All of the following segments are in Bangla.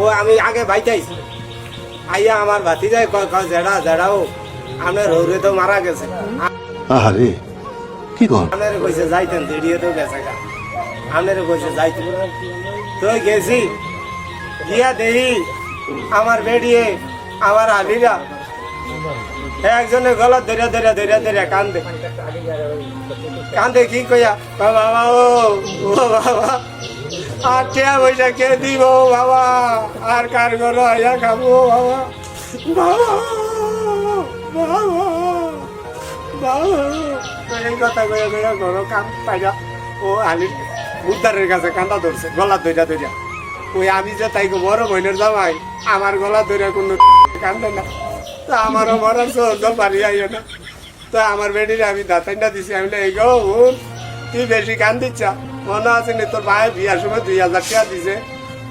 ও আমি আগে ভাই বাইতাইছি। আইয়া আমার ভাতি যায় জেডা জেডাও আপনার হৌরে তো মারা গেছে। আহারে কি কর? আপনার কইছে যাইতেন দেড়িয়ে তো গেছে গা। আপনার কইছে যাইতেন তো গেছি। গিয়া দেহি আমার বেডিয়ে আমার আলিরা একজনে গলা ধরে ধরে ধরে ধরে কান্দে। কান্দে কি কইয়া? "ও বাবা ও বাবা। আর টিয়া পয়সা কে দিব বাবা। আর কার ঘর আইয়া খাব বাবা? আমি যে তাই বড় বোনের জামাই, আমার গলা ধরে কোনো কান্দে না। তা আমারও মরার সহ্য পারি আইও না। তো আমার বেডিরে আমি দাঁতাইটা দিছি, আমি এই গো তুই বেশি কান দিচ্ছ মনে আছে নি তোর ভাই বিয়ার সময় দুই হাজার টাকা দিছে।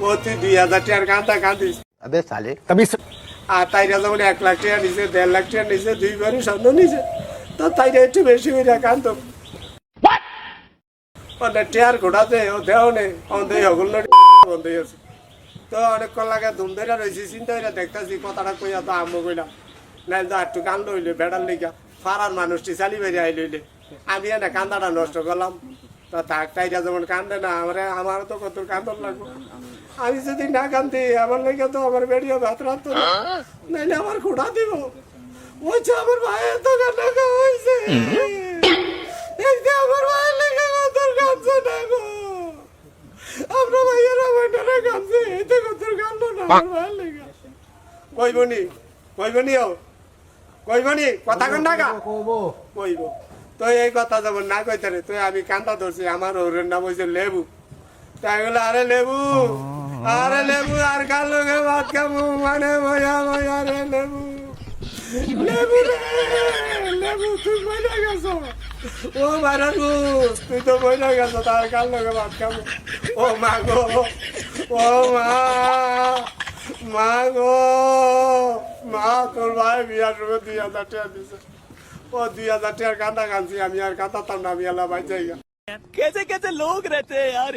ও তুই দুই হাজার টাকার কান্দা কান্দিস আবে সালে। আর তাইরা যেমন এক লাখ টাকা নিছে দেড় লাখ টাকা নিছে দুই বারই স্বর্ণ নিছে। তো তাইরা একটু বেশি হয়ে কান্ত ওদের টেয়ার ঘোড়াতে ও দেও নে অন্ধে হগুল বন্ধই আছে। তো অনেক কল লাগে ধুম ধরে রয়েছি চিন্তা করে দেখতেছি কথাটা কইয়া তো আম্মু কইলাম নাই তো একটু কান্দ হইলে বেড়ার লেগা ফারার মানুষটি চালি বেরিয়ে আইলে আমি এনে কান্দাটা নষ্ট করলাম। তা তাইরা যেমন কান্দে না আমার আমারও তো কত কান্দন লাগবে। আমি যদি না কান্দি আমার লেগে তো আমার বেরিয়ে ভাত রাখতো নাইলে আমার খোঁড়া দিব। ওই আমার ভাইয়ের তো কান্না হয়েছে যে আমার ভাইয়ের লেগে কত কাঁদছে না গো। আমরা ভাইয়েরা ভাইটারা কাঁদছে এতে কত কান্দো না আমার ভাইয়ের লেগে। কইবনি কইবনি কইবনি কথা কন না কইব। তো এই কথা যেমন না কইতে রে তুই আমি কান্দা ধরছি আমার ওরের নাম হয়েছে লেবু। তাই বলে আরে লেবু আরে লেবু আর কার লোকে ভাত খাব? মানে মজা মজা রে লেবু। লেবু রে লেবু তুই মজা গেছো ও মারানু তুই তো মজা গেছো তার কার লোকে ভাত খাব? ও মা গো ও মা মা গো মা তোর ভাই বিয়ার সময় দুই হাজার টাকা দিছে ও দুই হাজার টাকার কাঁদা কাঁদছি আমি আর কাঁদাতাম না আমি এলা বাঁচাই কেসে কেসে লোক রেতে আর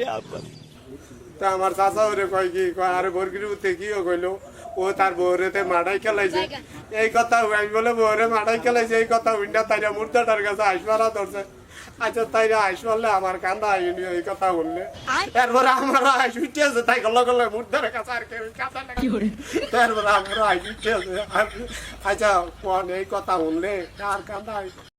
তা আমার চাচা ওরে কয় কি কয় আরে বরগির উঠতে কিও কইলো? ও তার বউরেতে মাড়াই খেলাইছে। এই কথা আমি বলে বউরে মাড়াই খেলাইছে এই কথা উইন্ডা তাই মুর্দাটার কাছে আসবারা ধরছে। আচ্ছা তাইরা আইস বললে আমার কান্দা আইনি এই কথা বললে। তারপরে আমার আইস উঠেছে তাই গল্ল গল্ল ধরে কাছে আর কেউ তারপরে আমার আইস উঠেছে আচ্ছা কোন এই কথা বললে? আর কান্দা? আইস